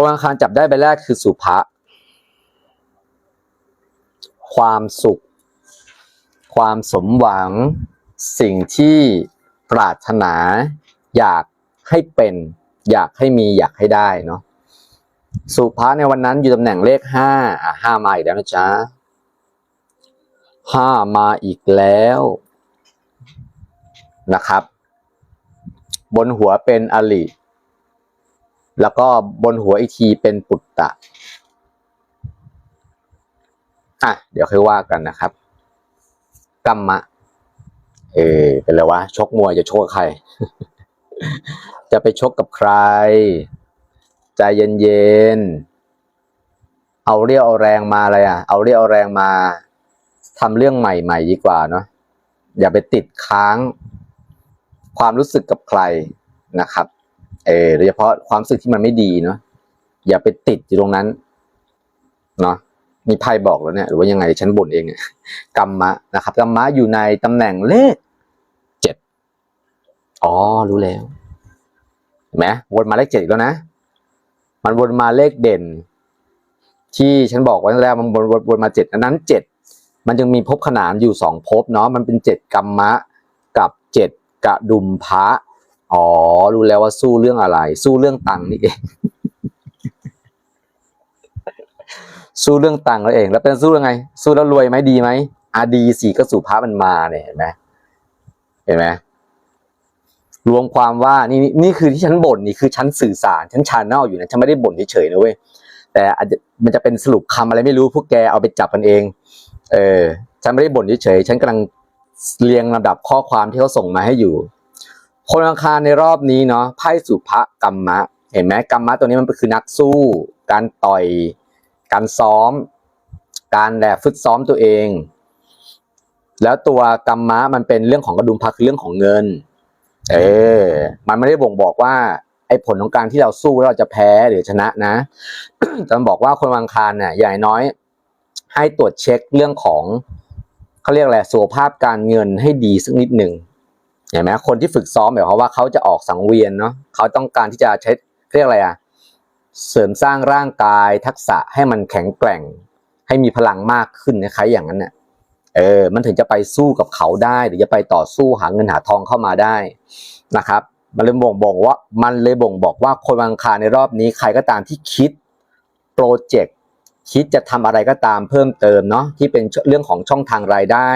คนวันอังคารจับได้ใบแรกคือสุภะความสุข ความสมหวัง สิ่งที่ปรารถนา อยากให้เป็น อยากให้มีอยากให้ได้เนาะสุภะในวันนั้นอยู่ตำแหน่งเลขห้าอะห้ามาอีกแล้วนะจ๊ะห้ามาอีกแล้วนะครับ บนหัวเป็นอลิ แล้วก็บนหัวอีกทีเป็นปุตตะ อะ เดี๋ยวค่อยว่ากันนะครับ กัมมะ เออเป็นไรวะ ชกมวยจะชกกับใคร จะไปชกกับใคร ใจเย็นๆ เอาเรี่ยวเอาแรงมาอะไรอะ เอาเรี่ยวเอาแรงมาทำเรื่องใหม่ๆดีกว่าเนาะ อย่าไปติดค้างความรู้สึกกับใครนะครับ เออโดยเฉพาะความรู้สึกที่มันไม่ดีเนาะอย่าไปติดอยู่ตรงนั้นเนาะมีไพ่บอกแล้วเนี่ย หรือว่ายังไงฉันบ่นเองเนี่ยกัมมะนะครับกัมมะอยู่ในตำแหน่งเลขเจ็ดอ๋อรู้แล้วเห็นไหมวนมาเลขเจ็ดอีกแล้วนะ มันวนมาเลขเด่น ที่ฉันบอกไว้ตั้งแต่แรกมันวนวนวนมาเจ็ดอันนั้นเจ็ดมันจึงมีภพขนานอยู่สองภพเนาะมันเป็นเจ็ดกัมมะกับเจ็ดกระดุมพระ อ๋อ รู้แล้วว่าสู้เรื่องอะไร สู้เรื่องตังค์นี่เอง สู้เรื่องตังค์แล้วเอง แล้วเป็นสู้ยังไง สู้แล้วรวยไหมดีไหมอาดีสี่ก็สู่พระมันมาเนี่ยเห็นไหมเห็นไหมรวมความว่านี่นี่คือที่ฉันบ่นนี่คือฉันสื่อสารฉันชาแนลอยู่นะฉันไม่ได้บ่นเฉยๆนะเว้ยแต่อาจจะมันจะเป็นสรุปคำอะไรไม่รู้พวกแกเอาไปจับกันเอง เออฉันไม่ได้บ่นเฉยๆฉันกำลังเรียงลำดับข้อความที่เขาส่งมาให้อยู่ คนอังคารในรอบนี้เนาะไพ่สุภกรรมะ เห็นไหมกรรมะตัวนี้มันคือนักสู้ การต่อย การซ้อม การแบบฝึกซ้อมตัวเอง แล้วตัวกรรมะมันเป็นเรื่องของกระดุมพระคือเรื่องของเงิน เออ มันไม่ได้บ่งบอกว่าไอ้ผลของการที่เราสู้แล้วเราจะแพ้หรือชนะนะแต่มันบอกว่าคนวางคารเนี่ยอย่างน้อย ให้ตรวจเช็คเรื่องของเขาเรียกอะไรสุขภาพการเงินให้ดีสักนิดหนึ่ง เห็นไหมคนที่ฝึกซ้อมแบบว่าเขาจะออกสังเวียนเนาะเขาต้องการที่จะใช้เรียกอะไรอะเสริมสร้างร่างกายทักษะให้มันแข็งแกร่ง ให้มีพลังมากขึ้นนะคะอย่างนั้นเนี่ยเออ มันถึงจะไปสู้กับเขาได้ หรือจะไปต่อสู้หาเงินหาทองเข้ามาได้นะครับ มันเลยบ่งบอกว่า มันเลยบ่งบอกว่าคนวังคาในรอบนี้ใครก็ตามที่คิดโปรเจกต์คิดจะทำอะไรก็ตามเพิ่มเติมเนาะที่เป็นเรื่องของช่องทางรายได้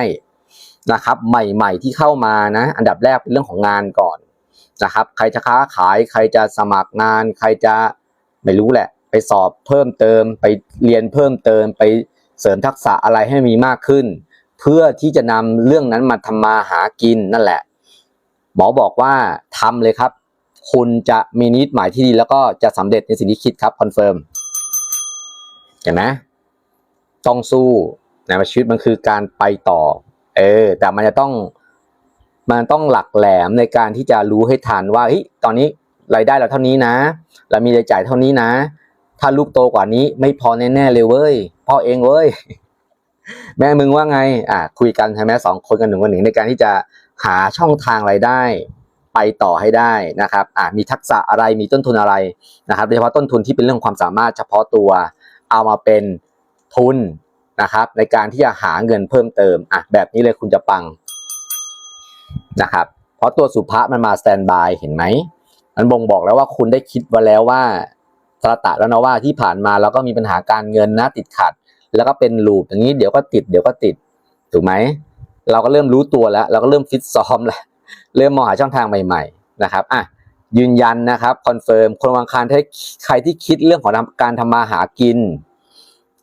นะครับ ใหม่ ๆ ที่เข้ามานะ อันดับแรกเป็นเรื่องของงานก่อนนะครับ ใครจะค้าขาย ใครจะสมัครงาน ใครจะไม่รู้แหละ ไปสอบเพิ่มเติม ไปเรียนเพิ่มเติม ไปเสริมทักษะอะไรให้มีมากขึ้น เพื่อที่จะนำเรื่องนั้นมาทำมาหากินนั่นแหละ หมอบอกว่าทำเลยครับ คุณจะมีนิดหมายที่ดีแล้วก็จะสำเร็จในสิ่งที่คิดครับคอนเฟิร์มเห็นไหมต้องสู้นะชีวิตมันคือการไปต่อ เออ แต่มันจะต้อง มันต้องหลักแหลมในการที่จะรู้ให้ทันว่าเฮ้ยตอนนี้รายได้เราเท่านี้นะ เรามีรายจ่ายเท่านี้นะ ถ้าลูกโตกว่านี้ไม่พอแน่ๆเลยเว้ย พ่อเองเว้ย แม่มึงว่าไง อะคุยกันใช่ไหมสองคนกันหนึ่งวันหนึ่งในการที่จะหาช่องทางรายได้ไปต่อให้ได้นะครับ อะมีทักษะอะไร มีต้นทุนอะไรนะครับ โดยเฉพาะต้นทุนที่เป็นเรื่องความสามารถเฉพาะตัว เอามาเป็นทุน นะครับ ในการที่จะหาเงินเพิ่มเติมอะแบบนี้เลยคุณจะปังนะครับ เพราะตัวสุภาษมันมาสแตนบายเห็นไหมมันบ่งบอกแล้วว่าคุณได้คิดไว้แล้วว่าสระตะแล้วนะว่าที่ผ่านมาเราก็มีปัญหาการเงินนะติดขัด แล้วก็เป็นลูปอย่างนี้เดี๋ยวก็ติดเดี๋ยวก็ติดถูกไหมเราก็เริ่มรู้ตัวแล้ว เราก็เริ่มฟิตซ้อมแล้วเริ่มมองหาช่องทางใหม่ ๆ นะครับอะยืนยันนะครับคอนเฟิร์มคนวางคารถ้ใครที่คิดเรื่องของการทำมาหากิน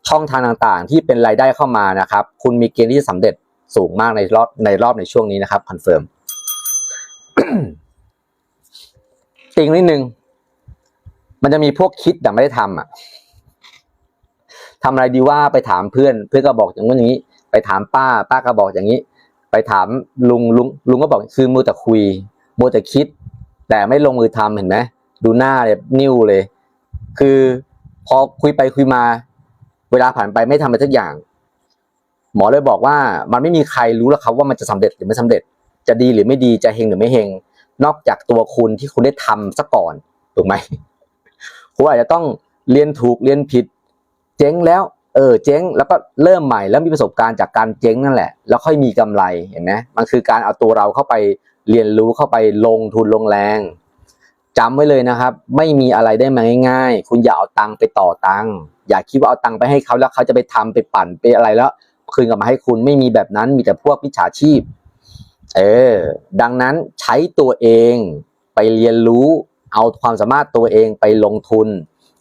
ช่องทางต่างๆ ที่เป็นรายได้เข้ามานะครับ คุณมีเกณฑ์ที่จะสำเร็จสูงมากในรอบในรอบในช่วงนี้นะครับคอนเฟิร์มติงนิดนึง มันจะมีพวกคิดแต่ไม่ได้ทำอะทำอะไรดีว่าไปถามเพื่อน เพื่อนก็บอกอย่างนู้นอย่างนี้ ไปถามป้า ป้าก็บอกอย่างนี้ ไปถามลุงลุงลุงก็บอกคือมัวแต่คุยมัวแต่คิด แต่ไม่ลงมือทำเห็นไหมดูหน้าเลยนิ้วเลย คือพอคุยไปคุยมา เวลาผ่านไปไม่ทำอะไรสักอย่าง หมอเลยบอกว่ามันไม่มีใครรู้แล้วครับว่ามันจะสำเร็จหรือไม่สำเร็จ จะดีหรือไม่ดีจะเฮงหรือไม่เฮงนอกจากตัวคุณที่คุณได้ทำซะก่อนถูกไหมคุณอาจจะต้องเรียนถูกเรียนผิด เจ๊งแล้ว เออ เจ๊งแล้วก็เริ่มใหม่แล้วมีประสบการณ์จากการเจ๊งนั่นแหละ แล้วค่อยมีกำไรเห็นไหมมันคือการเอาตัวเราเข้าไปเรียนรู้เข้าไปลงทุนลงแรง จำไว้เลยนะครับ ไม่มีอะไรได้มาง่ายๆ คุณอย่าเอาตังค์ไปต่อตังค์อย่าคิดว่าเอาตังค์ไปให้เขาแล้วเขาจะไปทำไปปั่นไปอะไรแล้ว คืนกลับมาให้คุณไม่มีแบบนั้นมีแต่พวกมิจฉาชีพ เออ ดังนั้นใช้ตัวเองไปเรียนรู้ เอาความสามารถตัวเองไปลงทุน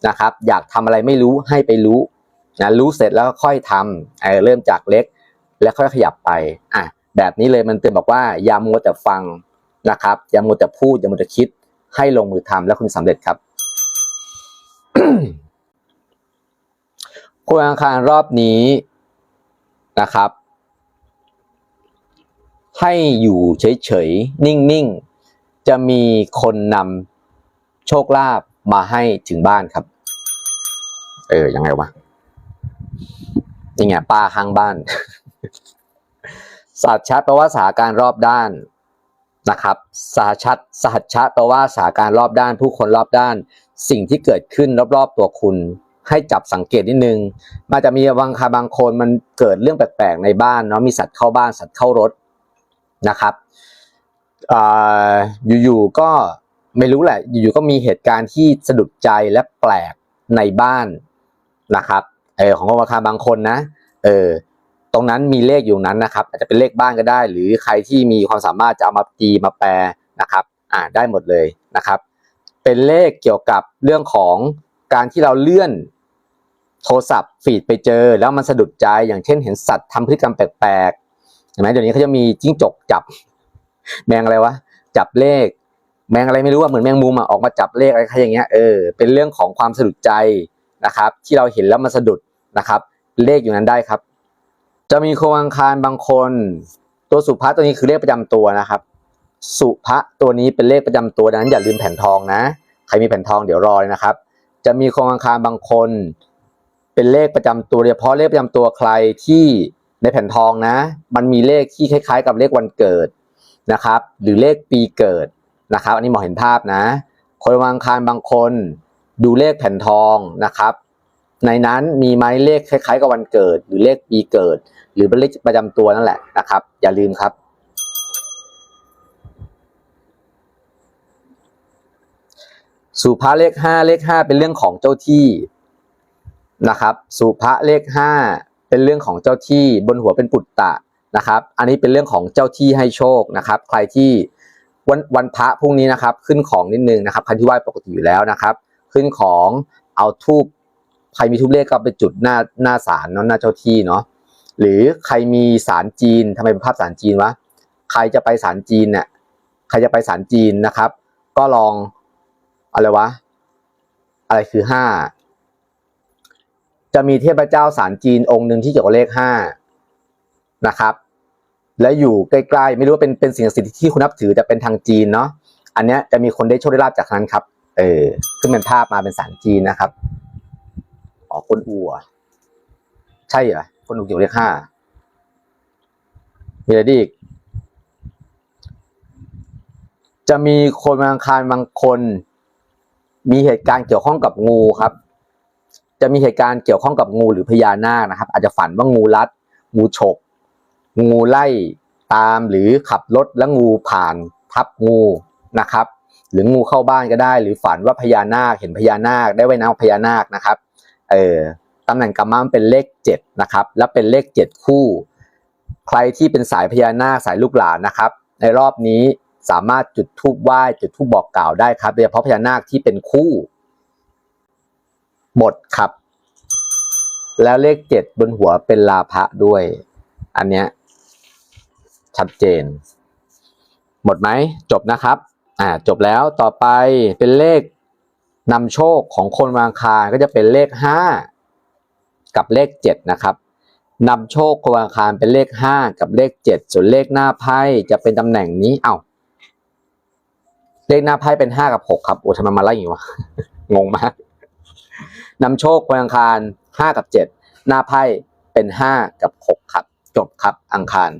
นะครับ อยากทำอะไรไม่รู้ให้ไปรู้นะรู้เสร็จแล้วก็ค่อยทำเออเริ่มจากเล็กแล้วค่อยขยับไปอะแบบนี้เลยมันเตือนบอกว่าอย่ามัวแต่ฟังนะครับอย่ามัวแต่พูดอย่ามัวแต่คิด ให้ลงมือทำแล้วคุณสำเร็จครับคุณอังคารรอบนี้นะครับ ให้อยู่เฉยๆ นิ่งๆ จะมีคนนำโชคลาภมาให้ถึงบ้านครับ เออ ยังไงวะนี่ไงป้าข้างบ้านสัตว์ชัดแปลว่าสาการรอบด้าน นะครับสหชัดสหัชชะแปลว่าสาการรอบด้านผู้คนรอบด้าน สิ่งที่เกิดขึ้นรอบๆตัวคุณ ให้จับสังเกตนิดนึงมันจะมีบางคาบางคนมันเกิดเรื่องแปลกๆในบ้านเนาะมีสัตว์เข้าบ้านสัตว์เข้ารถนะครับออยู่ๆก็ไม่รู้แหละ อยู่ๆก็มีเหตุการณ์ที่สะดุดใจและแปลกในบ้านนะครับเออของบางคาบางคนนะเออ ตรงนั้นมีเลขอยู่นั้นนะครับ อาจจะเป็นเลขบ้านก็ได้ หรือใครที่มีความสามารถจะเอามาตีมาแปลนะครับ อ่าได้หมดเลยนะครับ เป็นเลขเกี่ยวกับเรื่องของการที่เราเลื่อนโทรศัพท์ฟีดไปเจอ แล้วมันสะดุดใจอย่างเช่นเห็นสัตว์ทำพฤติกรรมแปลกๆเห็นไหมเดี๋ยวนี้เขาจะมีจิ้งจกจับ แมงอะไรวะจับเลข แมงอะไรไม่รู้ว่าเหมือนแมงมุมอะออกมาจับเลขอะไรอย่างเงี้ยเออเป็นเรื่องของความสะดุดใจนะครับ ที่เราเห็นแล้วมันสะดุดนะครับ เลขอยู่นั้นได้ครับ จะมีโครงอังคารบางคน ตัวสุภะตัวนี้คือเลขประจำตัวนะครับ สุภะตัวนี้เป็นเลขประจำตัวดังนั้นอย่าลืมแผ่นทองนะ ใครมีแผ่นทองเดี๋ยวรอเลยนะครับ จะมีโครงอังคารบางคน เป็นเลขประจำตัวโดยเฉพาะเลขประจำตัวใครที่ในแผ่นทองนะ มันมีเลขที่คล้าย ๆ กับเลขวันเกิดนะครับ หรือเลขปีเกิดนะครับ อันนี้หมอเห็นภาพนะ คนวันอังคารบางคน ดูเลขแผ่นทองนะครับ ในนั้นมีไหมเลขคล้ายๆกับวันเกิด หรือเลขปีเกิด หรือเลขประจำตัวนั่นแหละนะครับ อย่าลืมครับ สุภาเลขห้าเลขห้าเป็นเรื่องของเจ้าที่นะครับ สุภาเลขห้าเป็นเรื่องของเจ้าที่บนหัวเป็นปุตตะนะครับ อันนี้เป็นเรื่องของเจ้าที่ให้โชคนะครับ ใครที่วันวันพระพรุ่งนี้นะครับ ขึ้นของนิดนึงนะครับใครที่ไหว้ปกติอยู่แล้วนะครับ ขึ้นของเอาทูบ ใครมีทูบเลขก็ไปจุดหน้าหน้าศาลเนาะหน้าเจ้าที่เนาะหรือใครมีศาลจีนทำไมเป็นภาพศาลจีนวะใครจะไปศาลจีนเนี่ยใครจะไปศาลจีนนะครับ ก็ลองอะไรวะ อะไรคือห้าจะมีเทพเจ้าสารจีนองค์หนึ่งที่เกี่ยวกับเลขห้านะครับ และอยู่ใกล้ๆ ไม่รู้ว่าเป็นเป็นสิ่งศักดิ์สิทธิ์ที่คุณนับถือแต่เป็นทางจีนเนาะอันเนี้ยจะมีคนได้โชคได้ลาบจากนั้นครับ เออขึ้นเป็นภาพมาเป็นสารจีนนะครับ อ๋อคนอัวใช่เหรอคนอูเกี่ยวเลขห้ามีอะไรดีอีก จะมีคนบางอังคารบางคน มีเหตุการณ์เกี่ยวข้องกับงูครับ จะมีเหตุการณ์เกี่ยวข้องกับงูหรือพญานาคนะครับ อาจจะฝันว่างูรัด งูฉก งูไล่ตามหรือขับรถแล้วงูผ่านทับงูนะครับ หรืองูเข้าบ้านก็ได้ หรือฝันว่าพญานาคเห็นพญานาคได้ว่ายน้ำพญานาคนะครับ เออตำแหน่งกรรมะมันเป็นเลขเจ็ดนะครับ และเป็นเลขเจ็ดคู่ ใครที่เป็นสายพญานาคสายลูกหลานนะครับ ในรอบนี้สามารถจุดธูปไหว้จุดธูปบอกกล่าวได้ครับโดยเฉพาะพญานาคที่เป็นคู่หมดครับ แล้วเลขเจ็ดบนหัวเป็นลาภะด้วย อันเนี้ยชัดเจน หมดไหมจบนะครับ อ่าจบแล้วต่อไปเป็นเลข นำโชคของคนวางคารก็จะเป็นเลขห้ากับเลขเจ็ดนะครับนำโชคคนวางคารเป็นเลขห้ากับเลขเจ็ดส่วนเลขหน้าไพ่จะเป็นตำแหน่งนี้เอ้าเลขหน้าไพ่เป็นห้ากับหกครับโอ้ทำไมมาไล่อย่างนี้วะงงมากนำโชคคนอังคารห้ากับเจ็ดหน้าไพ่เป็นห้ากับหกครับ จบครับอังคาร